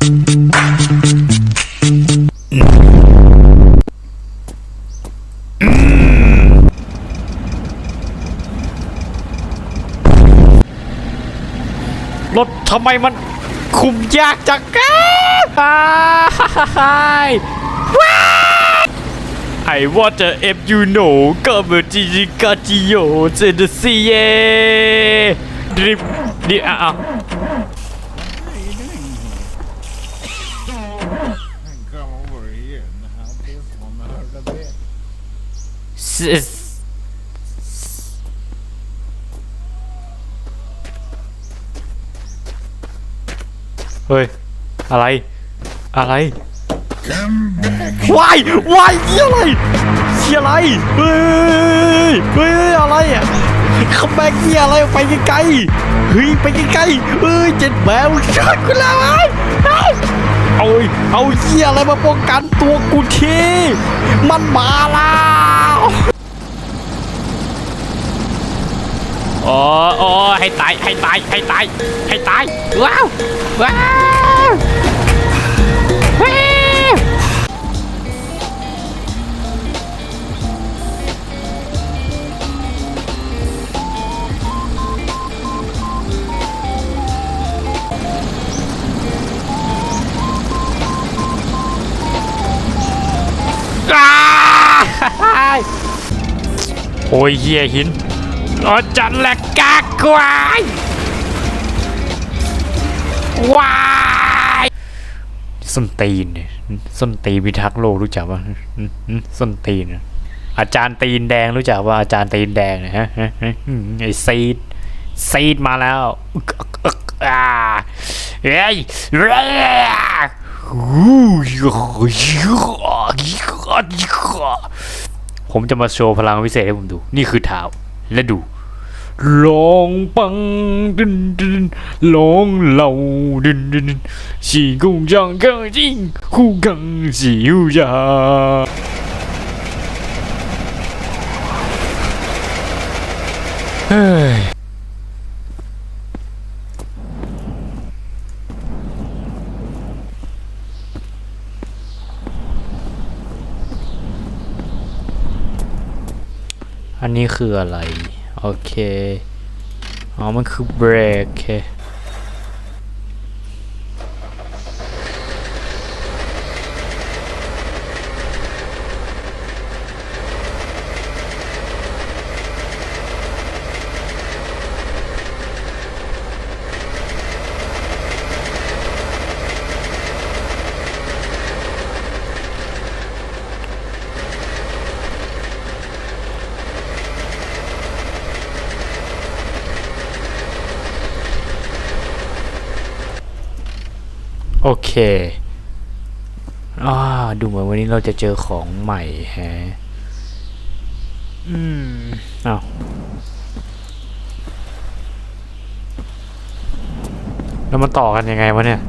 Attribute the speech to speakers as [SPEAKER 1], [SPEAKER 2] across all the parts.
[SPEAKER 1] รถทำไมมันคุมยากจังกันอ้ว้าย I want the F you know ก็เบอร์จีจีกาจิโยเจนซีเยดริฟดิอะ เฮ้ย อะไร อะไรวายวายเหี้ยอะไรเหี้ยอะไร เฮ้ย เฮ้ย อะไรอะคัมแบ็กเหี้ยอะไรไปไกลๆเฮ้ย ไปไกลๆเฮ้ย เจ็ดแมวชอดกูแล้วไอ้เฮ้ยเอาเว้ยเอาเหี้ยอะไรมาป้องกันตัวกูทีมันมาแล้ว อ๋ออ๋อให้ตาย ให้ตาย ให้ตาย ให้ตาย ว้าว ว้าวว้าวอ้ายโอ้ยเหี้ยหิน รถจันแหลกกากวายวายส้นตีนเนี่ยส้นตีนพิทักษ์โลกรู้จักป่ะส้นตีนอาจารย์ตีนแดงรู้จักว่าอาจารย์ตีนแดงนะฮะไอซีดซีดมาแล้วเฮ้ยเฮ้ยผมจะมาโชว์พลังพิเศษให้ผมดู นี่คือเท้า และดูลองปังดึนดึนลองเหล่าดึนดึนสีกุ้งจังกังจิงคู่กังสีหูยาเฮ้ย อันนี้คืออะไร โอเค อ๋อ มันคือเบรกโอเค โอเคอ่าดูเหมือนวันนี้เราจะเจอของใหม่แฮะ อืมอ้าวแล้วมันต่อกันยังไงวะเนี่ย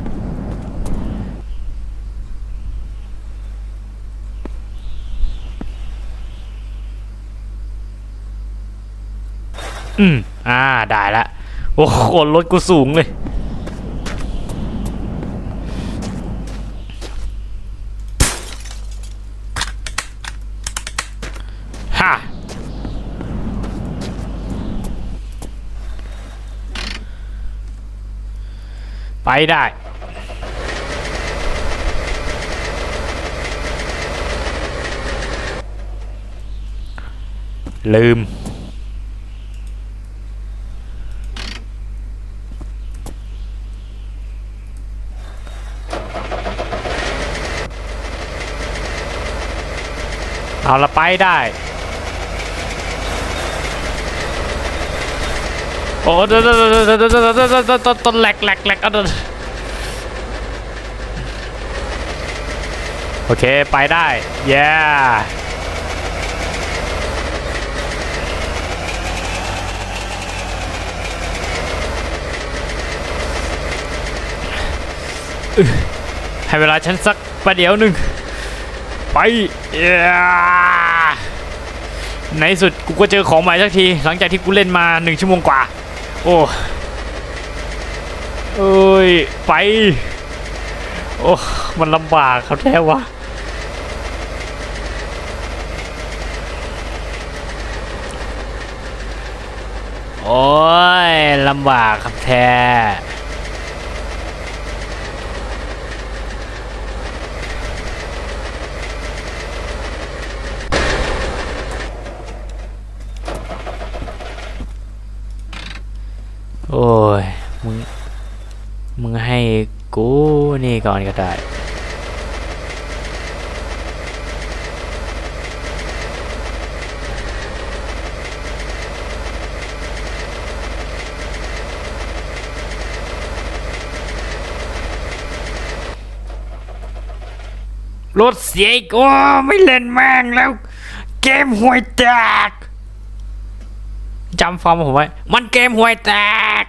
[SPEAKER 1] อืม อ่า ได้ละ โอ้โหรถกูสูงเลย ฮ่าไปได้ ลืม เอาละไปได้ โอ้เดตแหลกแหลกแหลกอะโอเค ไปได้เย้ให้เวลาฉันสักประเดี๋ยวหนึ่งไปในสุดกูก็เจอของใหม่สักที หลังจากที่กูเล่นมาหนึ่งชั่วโมงกว่า โอ้เอ้ย ไป โอ้ มันลำบากครับแท้วะโอ้ยลำบากครับแท้ โอ้ย มึง มึงให้กูนี่ก่อนก็ได้รถเสียอีกโอ้ไม่เล่นแม่งแล้ว เกมห่วยแตก จำฟอร์มผมไว้ มันเกมห่วยแตก